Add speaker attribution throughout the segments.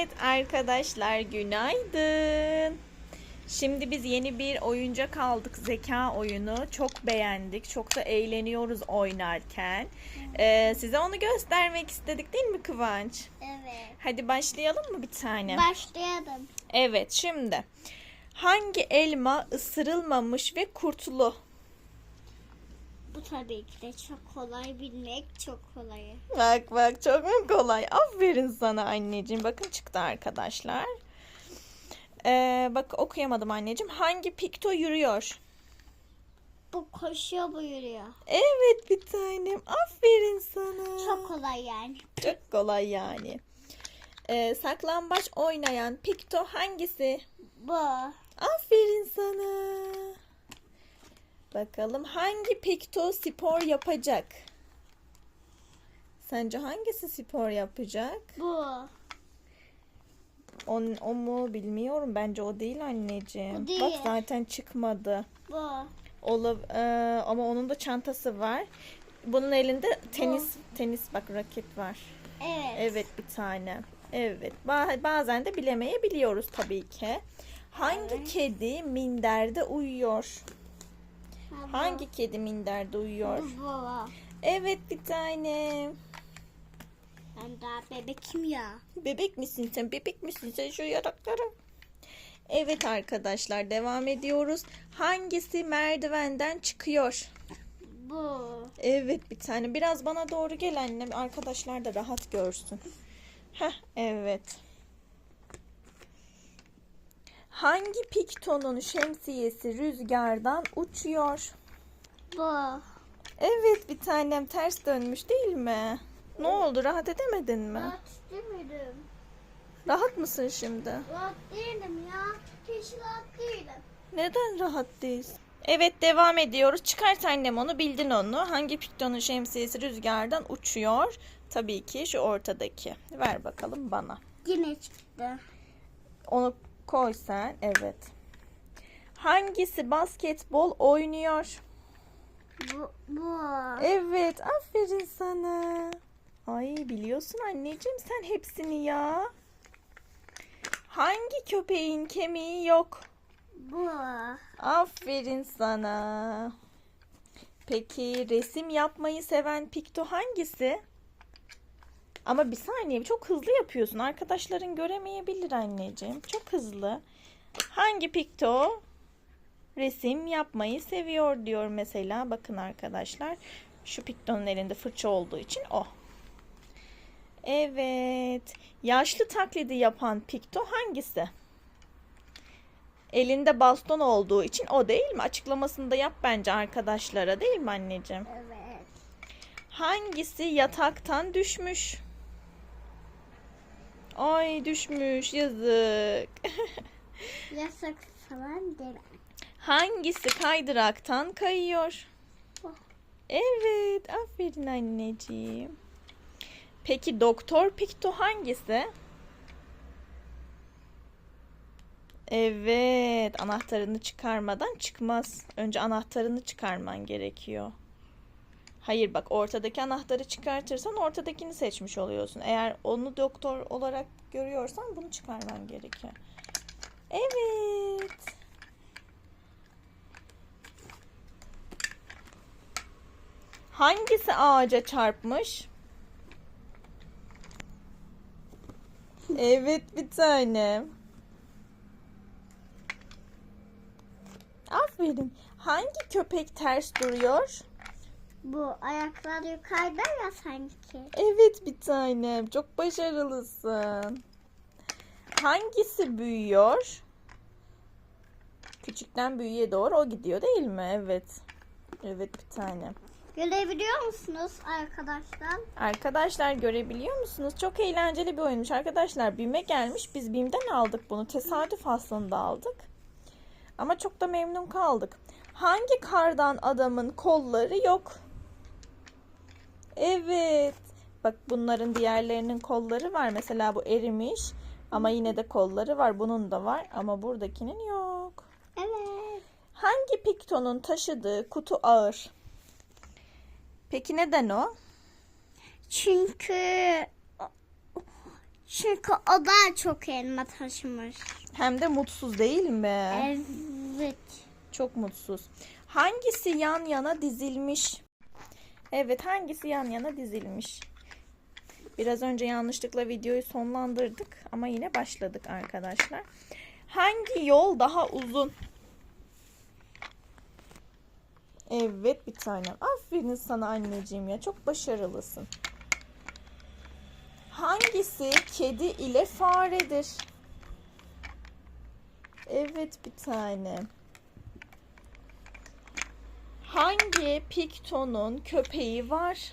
Speaker 1: Evet arkadaşlar günaydın. Şimdi biz yeni bir oyuncak aldık zeka oyunu. Çok beğendik. Çok da eğleniyoruz oynarken. Ee, size onu göstermek istedik değil mi Kıvanç?
Speaker 2: Evet.
Speaker 1: Hadi başlayalım mı bir tane?
Speaker 2: Başlayalım.
Speaker 1: Evet şimdi. Hangi elma ısırılmamış ve kurtlu?
Speaker 2: Bu tabii ki de çok kolay bilmek çok kolay.
Speaker 1: Bak bak çok mu kolay? Aferin sana anneciğim. Bakın çıktı arkadaşlar. Ee, bak okuyamadım anneciğim. Hangi pikto yürüyor?
Speaker 2: Bu koşuyor bu yürüyor.
Speaker 1: Evet bir tanem. Aferin sana.
Speaker 2: Çok kolay yani.
Speaker 1: Çok kolay yani. Ee, saklambaç oynayan pikto hangisi?
Speaker 2: Bu.
Speaker 1: Aferin sana. Bakalım hangi pikto spor yapacak? Sence hangisi spor yapacak?
Speaker 2: Bu.
Speaker 1: O, o mu bilmiyorum. Bence o değil anneciğim.
Speaker 2: O değil.
Speaker 1: Bak zaten çıkmadı.
Speaker 2: Bu.
Speaker 1: Ola, e, ama onun da çantası var. Bunun elinde tenis tenis bak raket var.
Speaker 2: Evet.
Speaker 1: Evet bir tane. Evet. Ba- bazen de bilemeyebiliyoruz tabii ki. Hangi
Speaker 2: Evet.
Speaker 1: kedi minderde uyuyor?
Speaker 2: Ha, bu.
Speaker 1: Hangi kedi minderde uyuyor?
Speaker 2: Bu.
Speaker 1: Evet bir tane.
Speaker 2: Ben daha bebekim ya.
Speaker 1: Bebek misin sen? Bebek misin sen şu yaraklara? Evet arkadaşlar devam ediyoruz. Hangisi merdivenden çıkıyor?
Speaker 2: Bu.
Speaker 1: Evet bir tane. Biraz bana doğru gel annem. Arkadaşlar da rahat görsün. Heh evet. Hangi piktonun şemsiyesi rüzgardan uçuyor?
Speaker 2: Bu.
Speaker 1: Evet bir tanem ters dönmüş değil mi? Ne oldu rahat edemedin mi?
Speaker 2: Rahat istemedim.
Speaker 1: Rahat mısın şimdi?
Speaker 2: Rahat değilim ya. Hiç rahat değilim.
Speaker 1: Neden rahat değilsin? Evet devam ediyoruz. Çıkart annem onu bildin onu. Hangi piktonun şemsiyesi rüzgardan uçuyor? Tabii ki şu ortadaki. Ver bakalım bana.
Speaker 2: Yine çıktı.
Speaker 1: Onu koy sen. Evet. Hangisi basketbol oynuyor?
Speaker 2: Bu. Bu.
Speaker 1: Evet. Aferin sana. Ay biliyorsun anneciğim sen hepsini ya. Hangi köpeğin kemiği yok?
Speaker 2: Bu.
Speaker 1: Aferin sana. Peki resim yapmayı seven pikto hangisi? Ama bir saniye çok hızlı yapıyorsun. Arkadaşların göremeyebilir anneciğim. Çok hızlı. Hangi pikto resim yapmayı seviyor diyor mesela. Bakın arkadaşlar. Şu piktonun elinde fırça olduğu için o. Evet. Yaşlı taklidi yapan pikto hangisi? Elinde baston olduğu için o değil mi? Açıklamasını da yap bence arkadaşlara değil mi anneciğim?
Speaker 2: Evet.
Speaker 1: Hangisi yataktan düşmüş? Ay düşmüş yazık.
Speaker 2: Yasak falan değil.
Speaker 1: Hangisi kaydıraktan kayıyor?
Speaker 2: Oh.
Speaker 1: Evet, aferin anneciğim. Peki Doktor Pikto hangisi? Evet, anahtarını çıkarmadan çıkmaz. Önce anahtarını çıkarman gerekiyor. Hayır bak ortadaki anahtarı çıkartırsan ortadakini seçmiş oluyorsun. Eğer onu doktor olarak görüyorsan bunu çıkarman gerekiyor. Evet. Hangisi ağaca çarpmış? Evet bir tane. Aferin. Hangi köpek ters duruyor?
Speaker 2: Bu ayaklar yukarıda ya sanki.
Speaker 1: Evet bir tanem. Çok başarılısın. Hangisi büyüyor? Küçükten büyüğe doğru o gidiyor değil mi? Evet. Evet bir tanem.
Speaker 2: Görebiliyor musunuz arkadaşlar?
Speaker 1: Arkadaşlar görebiliyor musunuz? Çok eğlenceli bir oyunmuş. Arkadaşlar BİM'e gelmiş. Biz BİM'den aldık bunu. Tesadüf aslında aldık. Ama çok da memnun kaldık. Hangi kardan adamın kolları yok? Evet. Bak bunların diğerlerinin kolları var. Mesela bu erimiş. Ama yine de kolları var. Bunun da var. Ama buradakinin yok.
Speaker 2: Evet.
Speaker 1: Hangi piktonun taşıdığı kutu ağır? Peki neden o?
Speaker 2: Çünkü Çünkü o daha çok elma taşımış.
Speaker 1: Hem de mutsuz değil mi?
Speaker 2: Evet.
Speaker 1: Çok mutsuz. Hangisi yan yana dizilmiş? Evet, hangisi yan yana dizilmiş? Biraz önce yanlışlıkla videoyu sonlandırdık ama yine başladık arkadaşlar. Hangi yol daha uzun? Evet bir tanem. Aferin sana anneciğim ya. Çok başarılısın. Hangisi kedi ile faredir? Evet bir tanem. Hangi piktonun köpeği var?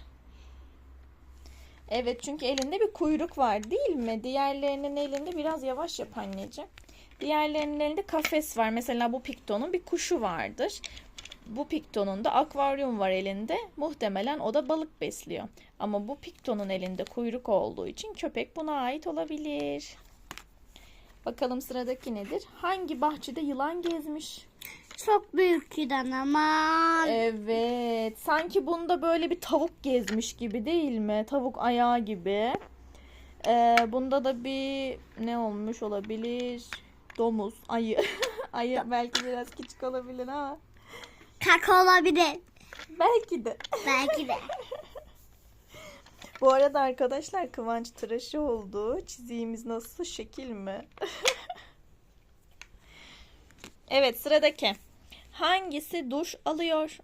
Speaker 1: Evet çünkü elinde bir kuyruk var değil mi? Diğerlerinin elinde biraz yavaş yap anneciğim. Diğerlerinin elinde kafes var. Mesela bu piktonun bir kuşu vardır. Bu piktonun da akvaryum var elinde. Muhtemelen o da balık besliyor. Ama bu piktonun elinde kuyruk olduğu için köpek buna ait olabilir. Bakalım sıradaki nedir? Hangi bahçede yılan gezmiş?
Speaker 2: Çok büyük giden ama.
Speaker 1: Evet. Sanki bunda böyle bir tavuk gezmiş gibi değil mi? Tavuk ayağı gibi. Ee, bunda da bir ne olmuş olabilir? Domuz, ayı. ayı belki biraz küçük olabilir ama.
Speaker 2: Kaka olabilir.
Speaker 1: Belki de.
Speaker 2: Belki de.
Speaker 1: Bu arada arkadaşlar Kıvanç tıraşı oldu. Çiziğimiz nasıl şekil mi? evet sıradaki. Hangisi duş alıyor?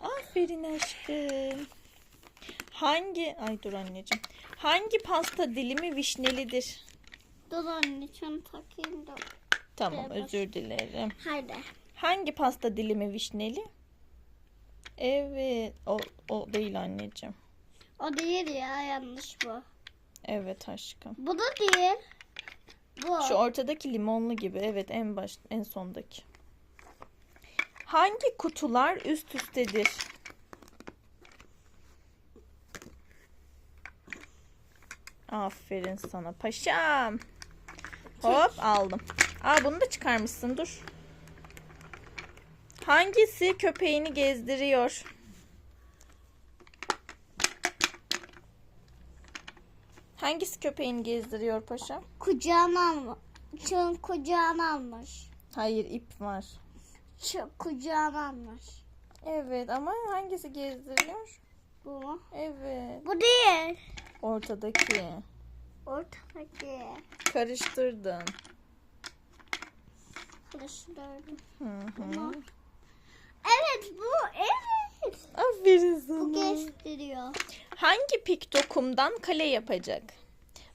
Speaker 1: Aferin aşkım. Hangi ay dur anneciğim. Hangi pasta dilimi vişnelidir?
Speaker 2: Dur anne şunu takayım da.
Speaker 1: Tamam
Speaker 2: Evet.
Speaker 1: özür dilerim.
Speaker 2: Haydi.
Speaker 1: Hangi pasta dilimi vişneli? Evet o, o değil anneciğim.
Speaker 2: O değil ya yanlış bu.
Speaker 1: Evet aşkım.
Speaker 2: Bu da değil. Bu.
Speaker 1: Şu ortadaki limonlu gibi. Evet en baş en sondaki. Hangi kutular üst üstedir? Aferin sana paşam. Hop aldım. Aa bunu da çıkarmışsın dur. Hangisi köpeğini gezdiriyor? Hangisi köpeğini gezdiriyor paşam?
Speaker 2: Kucağına almış. Çın kucağına almış.
Speaker 1: Hayır ip var.
Speaker 2: Çın kucağına almış.
Speaker 1: Evet ama hangisi gezdiriyor?
Speaker 2: Bu mu?
Speaker 1: Evet.
Speaker 2: Bu değil.
Speaker 1: Ortadaki.
Speaker 2: Ortadaki.
Speaker 1: Karıştırdın.
Speaker 2: Karıştırdım.
Speaker 1: Hı hı.
Speaker 2: Bunu. Evet bu. Evet.
Speaker 1: Aferin
Speaker 2: Bu
Speaker 1: sana.
Speaker 2: gösteriyor.
Speaker 1: Hangi pikto kumdan kale yapacak?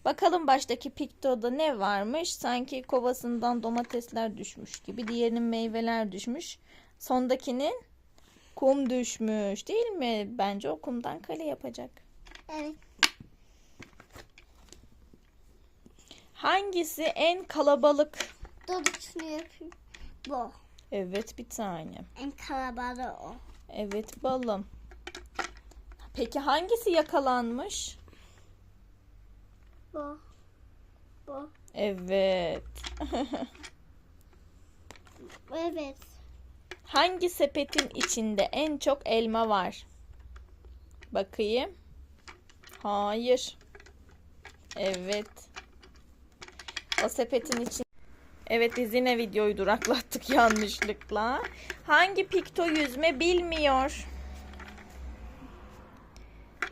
Speaker 1: Bakalım baştaki piktoda ne varmış? Sanki kovasından domatesler düşmüş gibi. Diğerinin meyveler düşmüş. Sondakinin kum düşmüş değil mi? Bence o kumdan kale yapacak.
Speaker 2: Evet.
Speaker 1: Hangisi en kalabalık?
Speaker 2: Dur yapayım. Bu.
Speaker 1: Evet bir tane.
Speaker 2: En kalabalığı o.
Speaker 1: Evet balım. Peki hangisi yakalanmış?
Speaker 2: Bu. Bu.
Speaker 1: Evet.
Speaker 2: Evet.
Speaker 1: Hangi sepetin içinde en çok elma var? Bakayım. Hayır. Evet. O sepetin için. Evet biz yine videoyu duraklattık yanlışlıkla. Hangi pikto yüzme bilmiyor?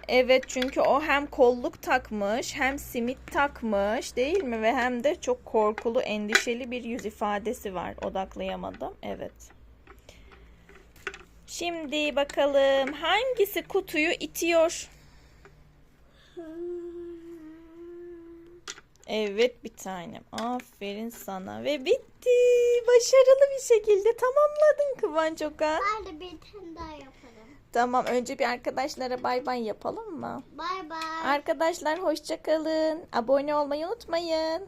Speaker 1: Evet çünkü o hem kolluk takmış hem simit takmış değil mi? Ve hem de çok korkulu endişeli bir yüz ifadesi var. Odaklayamadım. Evet. Şimdi bakalım hangisi kutuyu itiyor? Evet bir tanem. Aferin sana. Ve bitti. Başarılı bir şekilde tamamladın Kıvanç Okan.
Speaker 2: Hadi bir tane daha yapalım.
Speaker 1: Tamam önce bir arkadaşlara bay bay yapalım mı?
Speaker 2: Bay bay.
Speaker 1: Arkadaşlar hoşça kalın. Abone olmayı unutmayın.